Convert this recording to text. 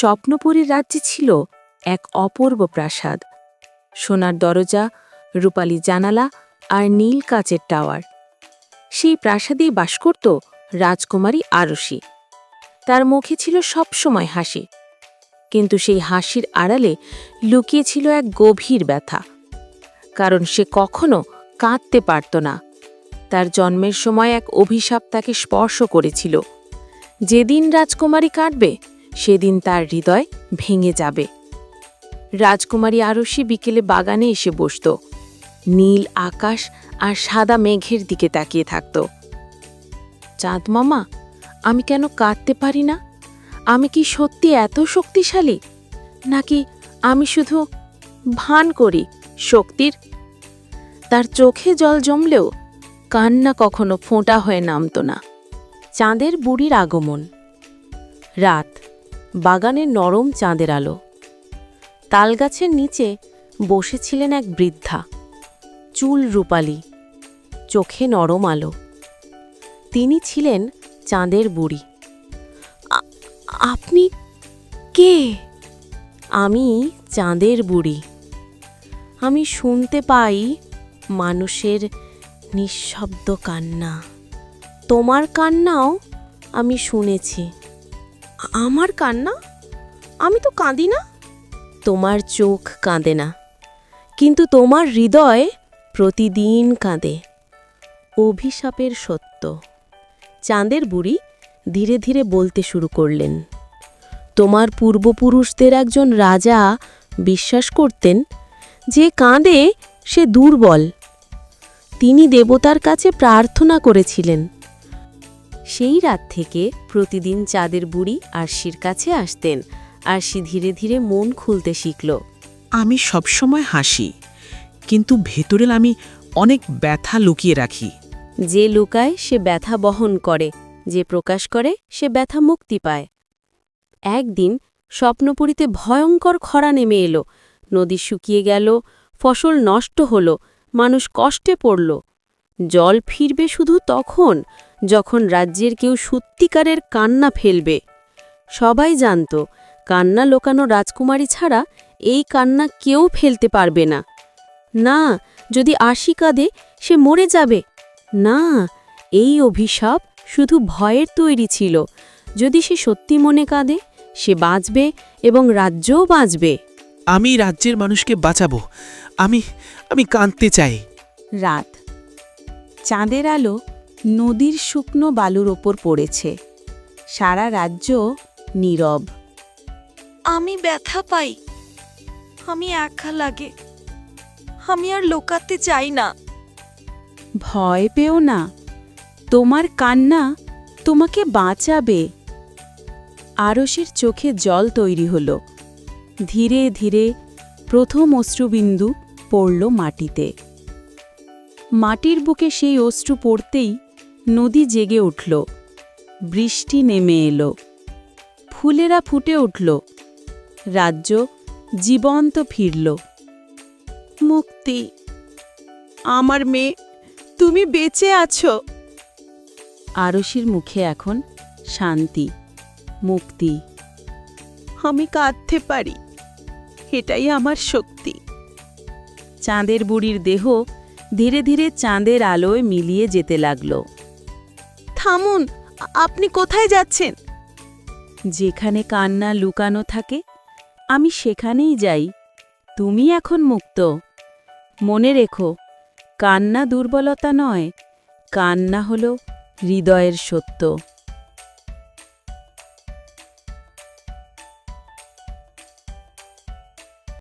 স্বপ্নপুরীর রাজ্যে ছিল এক অপূর্ব প্রাসাদ। সোনার দরজা, রূপালী জানালা আর নীল কাচের টাওয়ার। সেই প্রাসাদেই বাস করত রাজকুমারী আরশি। তার মুখে ছিল সবসময় হাসি। কিন্তু সেই হাসির আড়ালে লুকিয়ে ছিল এক গভীর ব্যথা। কারণ সে কখনো কাঁদতে পারত না। তার জন্মের সময় এক অভিশাপ তাকে স্পর্শ করেছিল। যেদিন রাজকুমারী কাটবে সেদিন তার হৃদয় ভেঙে যাবে। রাজকুমারী আরশি বিকেলে বাগানে এসে বসত। নীল আকাশ আর সাদা মেঘের দিকে তাকিয়ে থাকত। চাঁদ মামা, আমি কেন কাঁদতে পারি না? আমি কি সত্যি এত শক্তিশালী? নাকি আমি শুধু ভান করি শক্তির? তার চোখে জল জমলেও কান্না কখনো ফোঁটা হয়ে নামত না। চাঁদের বুড়ির আগমন। রাত বাগানের নরম চাঁদের আলো। তালগাছের নিচে বসেছিলেন এক বৃদ্ধা, চুল রূপালী, চোখে নরম আলো। তিনি ছিলেন চাঁদের বুড়ি। আপনি কে? আমি চাঁদের বুড়ি। আমি শুনতে পাই মানুষের নিঃশব্দ কান্না। তোমার কান্নাও আমি শুনেছি। আমার কান্না? আমি তো কাঁদি না? তোমার চোখ কাঁদে না, কিন্তু তোমার হৃদয় প্রতিদিন কাঁদে। অভিশাপের সত্য। চাঁদের বুড়ি ধীরে ধীরে বলতে শুরু করলেন, তোমার পূর্বপুরুষদের একজন রাজা বিশ্বাস করতেন, যে কাঁদে সে দুর্বল। তিনি দেবতার কাছে প্রার্থনা করেছিলেন সেই রাত থেকে প্রতিদিন চাঁদের বুড়ি আরশির কাছে আসতেন। আরশি ধীরে ধীরে মন খুলতে শিখল। আমি সবসময় হাসি কিন্তু ভেতরে আমি অনেক ব্যথা লুকিয়ে রাখি। যে লুকায় সে ব্যথা বহন করে যে প্রকাশ করে সে ব্যথা মুক্তি পায়। একদিন স্বপ্নপুরীতে ভয়ঙ্কর খরা নেমে এলো। নদী শুকিয়ে গেল ফসল নষ্ট হল মানুষ কষ্টে পড়ল। জল ফিরবে শুধু তখন যখন রাজ্যের কেউ সত্যিকারের কান্না ফেলবে। সবাই জানত কান্না লোকানো রাজকুমারী ছাড়া এই কান্না কেউ ফেলতে পারবে না। না যদি আশি কাঁদে সে মরে যাবে। না এই অভিশাপ শুধু ভয়ের তৈরি ছিল। যদি সে সত্যি মনে কাঁদে সে বাঁচবে এবং রাজ্যও বাঁচবে। আমি রাজ্যের মানুষকে বাঁচাবো। আমি আমি কাঁদতে চাই। রাত। চাঁদের আলো নদীর শুকনো বালুর ওপর পড়েছে। সারা রাজ্য নীরব। আমি ব্যথা পাই। আমি একা লাগে। আমি আর লোকাতে চাই না। ভয় পেও না। তোমার কান্না তোমাকে বাঁচাবে। আরসের চোখে জল তৈরি হল। ধীরে ধীরে প্রথম অশ্রুবিন্দু পড়ল মাটিতে। মাটির বুকে সেই অশ্রু পড়তেই নদী জেগে উঠল। বৃষ্টি নেমে এলো। ফুলেরা ফুটে উঠল। রাজ্য জীবন্ত ফিরল। মুক্তি। আমার মেয়ে তুমি বেঁচে আছো। আরশির মুখে এখন শান্তি মুক্তি। আমি কাঁদতে পারি। এটাই আমার শক্তি। চাঁদের বুড়ির দেহ ধীরে ধীরে চাঁদের আলোয় মিলিয়ে যেতে লাগল। থামুন আপনি কোথায় যাচ্ছেন? যেখানে কান্না লুকানো থাকে আমি সেখানেই যাই। তুমি এখন মুক্ত। মনে রেখো কান্না দুর্বলতা নয় কান্না হল হৃদয়ের সত্য।